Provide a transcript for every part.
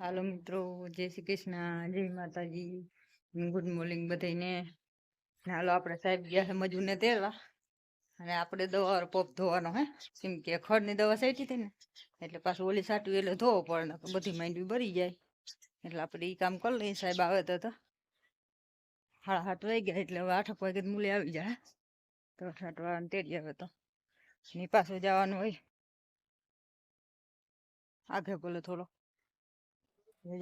હાલો મિત્રો, જય શ્રી કૃષ્ણ, જય માતાજી, ગુડ મોર્નિંગ બધાને હાલો આપણે સાહેબ ગયા છે મજૂરને તેરવા અને આપણે દવા પોપ ધોવાનો હે, કેમ કે ખડની દવા સાચી હતી ને, એટલે પાછું ઓલી સાટવી એટલે ધોવો પડે બધી માંડવી ભરી જાય. એટલે આપણે એ કામ કરી લઈએ, સાહેબ આવે તો તો. સાડા સાત વાગી ગયા, એટલે હવે આઠ વાગે મૂલે આવી જાય તો સાત વાળાને તેડી આવે તો. ની પાછું જવાનું હોય. આગળ બોલો થોડો.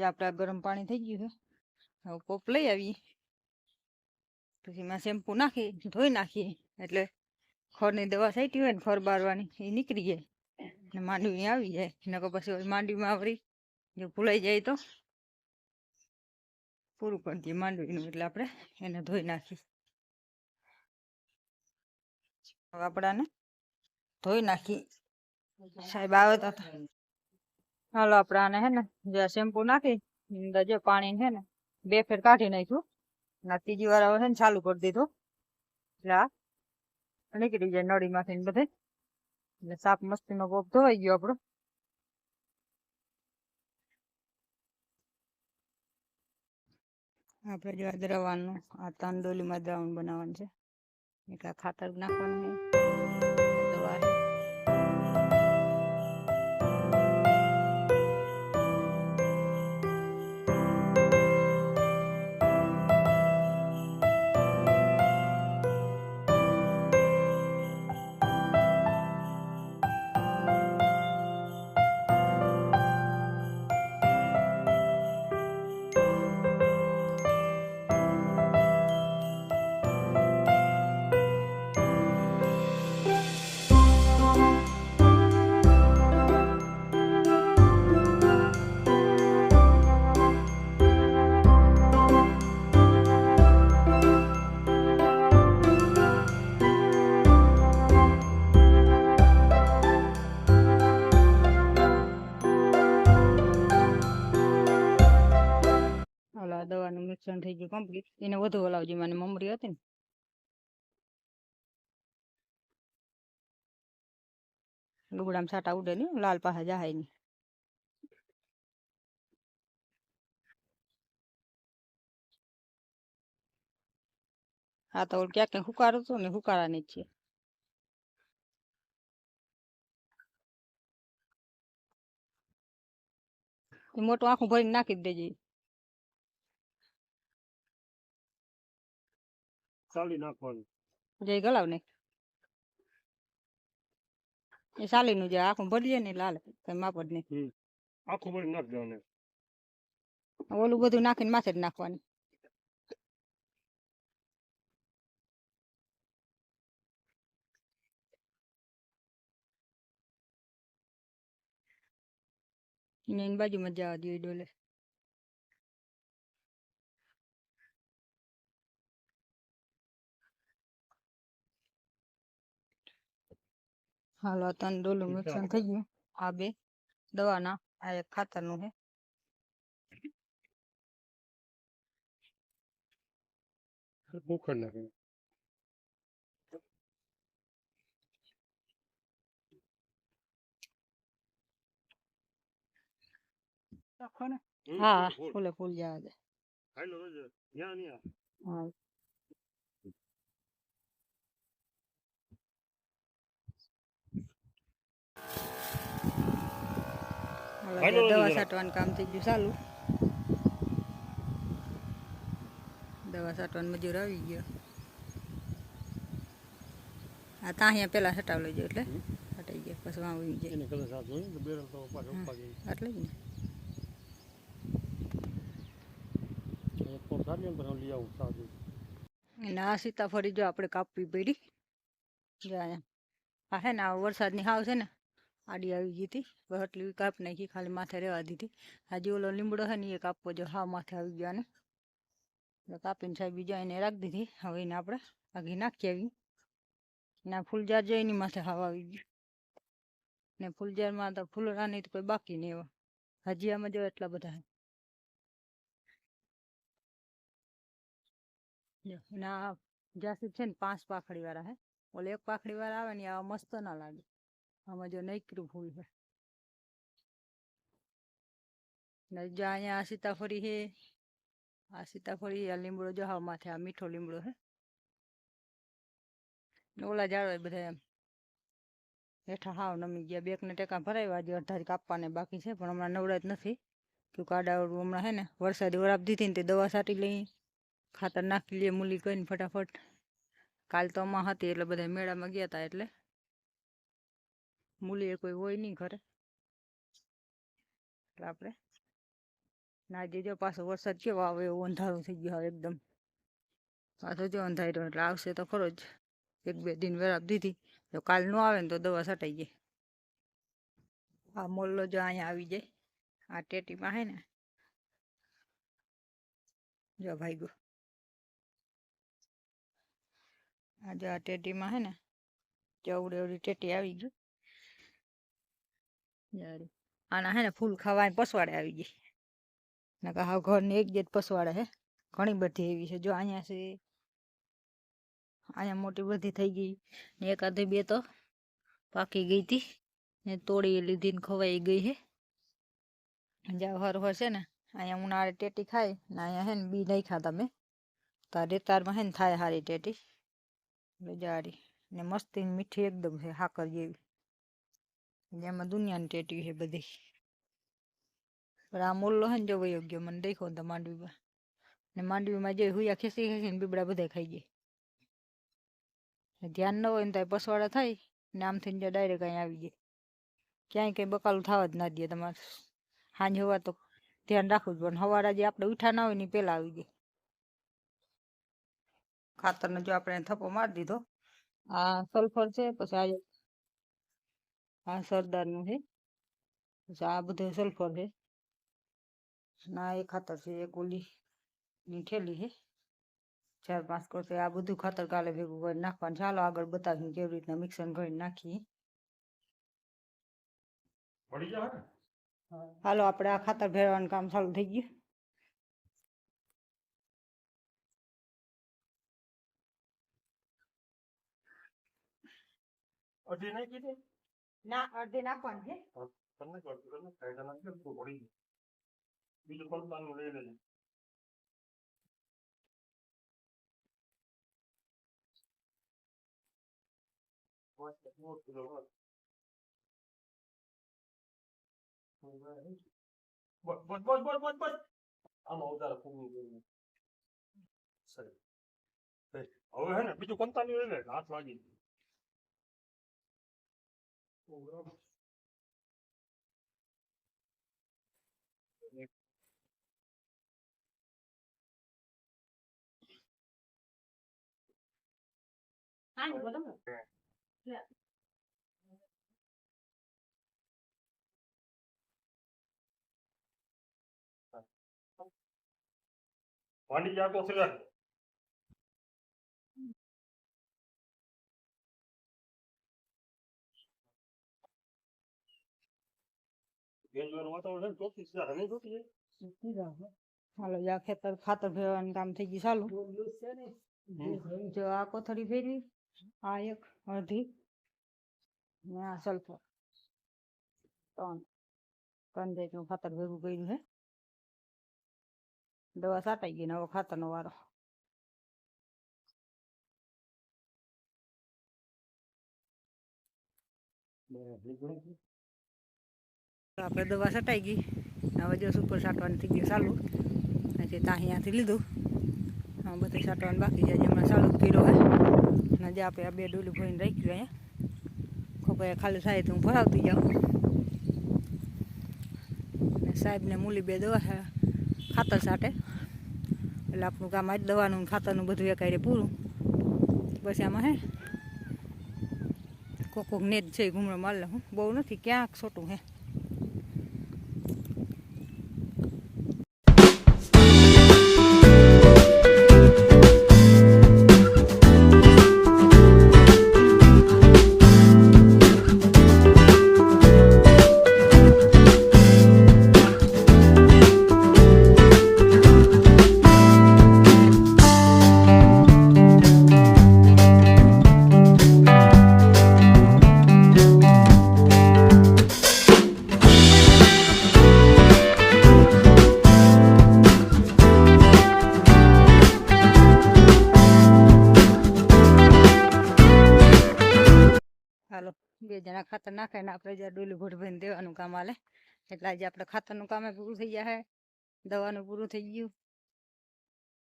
આપણે ગરમ પાણી થઈ ગયું છે. હવે કોપ લઈ આવીએ. પછી એમાં શેમ્પુ નાખી ધોઈ નાખીએ. એટલે ખોરની દવા છાંટી હોય ને ખર બારવાની, એ નીકળી જાય. ને માંડવી આવી જાય. નકર પછી માંડવીમાં આવરી, જો ભૂલાઈ જાય તો પૂરું કરી દઈએ માંડવીનું. એટલે આપણે એને ધોઈ નાખીએ. હવે આપણાને ધોઈ નાખી સાહેબ આવે તો હાલો આપણે આને હે ને જે શેમ્પુ નાખી જે પાણી છે ને બે ફેર કાઢી નાખ્યું. ના ત્રીજી વાર હવે છે ને ચાલુ કરી દીધું. એટલે આ નીકળી જાય નળીમાંથી ને બધે. એટલે સાપ મસ્તીનો પોપ ધોવાઈ ગયો આપણો. આપણે જો આ દ્રવાનું આ તાંડોલીમાં દ્રાવણ બનાવવાનું છે. એક આ ખાતર નાખવાનું દવા વધુ હલાવજો મને મમરી હતી ને. લુગડામાં સાટા ઉડે નહીં લાલ પાસે જાય નહીં હા, તો ક્યાંક ક્યાંક હુકારો હતું ને, હુકારાની છે. મોટું આખું ભરીને નાખી દેજે. ચાલી નાખવાનું. જય ગલાવ ને. એ સાલીનું જે આખું ભરીએ ને લાલ કઈ માપ જ આખું ભરી નાખ દેવાનું. ઓલું બધું નાખીને માથે જ નાખવાની. બાજુ એની બાજુમાં જવા દો ડોલે. હાલો તન ડોલું મિક્સન થઈ ગયું. આ બે દવાના આ એક ખાતરનું છે. ઉખડ નાખે હા ફૂલે ફૂલ. જવા દે. હા. તો દવા. છાંટવાનું કામ થઈ ગયું. ચાલુ. દવા છાંટવાનું મજૂર આવી ગયો. આ ત્યાં પેલા છટાવ લઈ ગયો એટલે. હમ. છટાઈ ગયા પછી વાં આવી જાય. એટલે જ ને. અને આ સીતાફળી જો આપણે કાપવી પડી. જો આ હે ને આ વરસાદની હાવ છે ને આડી આવી ગઈ હતી બસ એટલી કાપ નાખી ખાલી માથે રહેવા દીધી હજી ઓલો લીમડો છે ને એ કાપવો જો હાવ માથે આવી ગયા ને એટલે કાપીને સાહેબ બીજા એને રાખી દીધી હવે એને આપણે આગી નાખી આવી ને આ ફૂલજાર જો એની માથે હાવ આવી ગયું ને ફૂલજારમાં તો ફૂલરાની તો કોઈ બાકી નહીં એવા હજી આમાં જો એટલા બધા છે જો અને આ જાસૂદ છે ને પાંચ પાખડી વાળા હે ઓલે એક પાખડી વાળા આવે ને એ આવા મસ્ત ના લાગે આમાં જો નૈકરું ફૂલ છે જો અહીંયા આ સીતાફળી છે આ સીતાફળી આ લીમડો જો હા માથે આ મીઠો લીમડો છે ઓલા ઝાડવા બધા એમ હેઠા હાવ નમી ગયા બેક ને ટેકા ભરાવ્યા હજી અડધા કાપવાને બાકી છે પણ હમણાં નવડા જ નથી કે કાડાવાળું હમણાં હે ને વરસાદી વરાપ દીધી ને તે દવા છાંટી લઈ ખાતર નાખી લઈએ મૂલી કરીને ફટાફટ કાલ તો અમા હતી એટલે બધા મેળામાં ગયા હતા એટલે મૂલી કોઈ હોય નહીં ઘરે. એટલે આપણે ના જો પાછો વરસાદ કેવો આવે એવું અંધારું થઈ ગયું હવે એકદમ. પાછો જો અંધાર્યો એટલે આવશે તો ખરો જ. એક બે દિન વેરાપ દીધી. જો કાલ ન આવે ને તો દવા સટાઈ જાય. આ મોલ્લો જો અહીંયા આવી જાય. આ ટેટીમાં હે ને. જો ભાઈ ગો આ જો આ ટેટીમાં હે ને ચવડે એવડી ટેટી આવી ગઈ. આના હે ને ફૂલ ખાવા પસવાડે આવી ગઈ. નકા હાવ ઘરને એક જ પસવાડે હે. ઘણી બધી એવી છે. જો અહીંયા છે. અહીંયા મોટી બધી થઈ ગઈ. ને એકાદે બે તો પાકી ગઈ હતી ને તોડી લીધી ને ખવાઈ ગઈ હે. જ્યાં હર હર છે ને. અહીંયા ઉનાળે ટેટી ખાય. ને અહીંયા હે ને બી નહીં ખાતા મેં. તાર રેતારમાં હે ને થાય હારી ટેટી. બજારી ને મસ્તી મીઠી એકદમ છે. હાકર જેવી. જેમાં દુનિયાની ટેટી છે બધી. પણ આ મોલ્લો હે વયો મને દેખો તો માંડવીમાં. ને માંડવીમાં જે હુયા ખેસી ખેસીને બીબડા બધા ખાઈ જાય. ધ્યાન ન હોય ને તો પસવાડા થાય ને આમથી જાય ડાયરેક્ટ અહીં આવી જાય. ક્યાંય કંઈ બકાલું થવા જ ના દે તમારે. સાંજ હવા તો ધ્યાન રાખવું જ પણ સવારે જે આપણે ઉઠા ના હોય ને પહેલાં આવી જાય. ખાતરનો જો આપણે થપ્પો મારી દીધો. આ સલ્ફર છે, પછી આ આ સરદારનું છે પછી આ બધું સલ્ફર છે ના એ ખાતર છે એક ઓલી ની થેલી છે ચાર પાંચ કરશે આ બધું ખાતર કાલે ભેગું કરી નાખવાનું ચાલો આગળ બતાવીએ કેવી રીતના મિક્સર કરીને નાખીએ પડી જાય ને હાલો આપણે આ ખાતર ભેરવાનું કામ ચાલુ થઈ ગયું અઢી નહીં કીધી ના અડધી નાખવાનું છે. તમને કરતું તો પડી જાય બીજું પંચાનું લઈ લેજે? બસ બસ બસ બસ બસ. બસ બસ આમાં વધારે ફૂગવું જોઈએ. હવે હે ને બીજું કંતાની લઈ લે હાથ વાગી ઓ, બરાબર. માંડી જા તો સિલેક્ટ ગેંજવાનું વાતાવરણ છે ને છે. નહીં ચોખ્ખી છે. હાલો જા ખેતર ખાતર ભેરવાનું કામ થઈ ગયું ચાલુ. જો આ કોથળી ફેરવી આ એક અડધી. ને આ સલ્ફર. ત્રણ. ત્રણ જાતનું ખાતર ભેગું કર્યું છે. દવા સાટાઈ ગઈ ને હવે ખાતરનો વારો. આપણે દવા છટાઈ ગઈ. હવે જો સુપર છાંટવાનું થઈ ગયું ચાલુ. પછી ત્યાં અહીંયાથી લીધું. હા બધું છાંટવાનું બાકી છે. હમણાં ચાલુ કર્યો હોય અને જે આપણે આ બે ડોલું ભરીને રાખ્યું અહીંયા ખોપાએ ખાલી થાય તો હું ભરાવતી જાઉં. સાહેબને મૂલી બે દવા ખાતર છાંટે એટલે આપણું કામ આજ દવાનું ખાતરનું બધું એકાયરે પૂરું. પછી આમાં હે. કોક કોક નેજ છે ઘૂમરો માર હું. બહુ નથી. ક્યાંક છોટું હે. જણા ખાતર નાખે ને આપણે જ્યાં ડોલી ભોટ ભરીને દેવાનું કામ હાલે. એટલે આજે આપણે ખાતરનું કામે પૂરું થઈ જાય દવાનું પૂરું થઈ ગયું.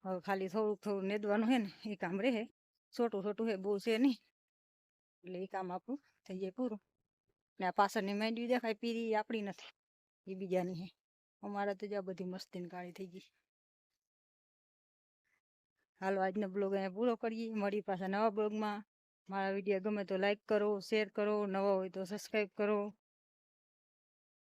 હવે ખાલી થોડુંક થોડું નેદવાનું છે ને, એ કામ રહે. છોટું છોટું છે બહુ છે નહીં. એટલે એ કામ આપણું થઈ જાય પૂરું. ને આ પાછળની માંડવી દેખાય, પીરી આપણી નથી. એ બીજાની છે અમારે તો જ્યાં બધી મસ્તીની કાળી થઈ ગઈ. હાલો, આજનો બ્લોગ અહીંયા પૂરો કરીએ. મળી પાછા નવા બ્લોગમાં. મારા વીડિયો ગમે તો લાઈક કરો શેર કરો નવા હોય તો સબસ્ક્રાઈબ કરો.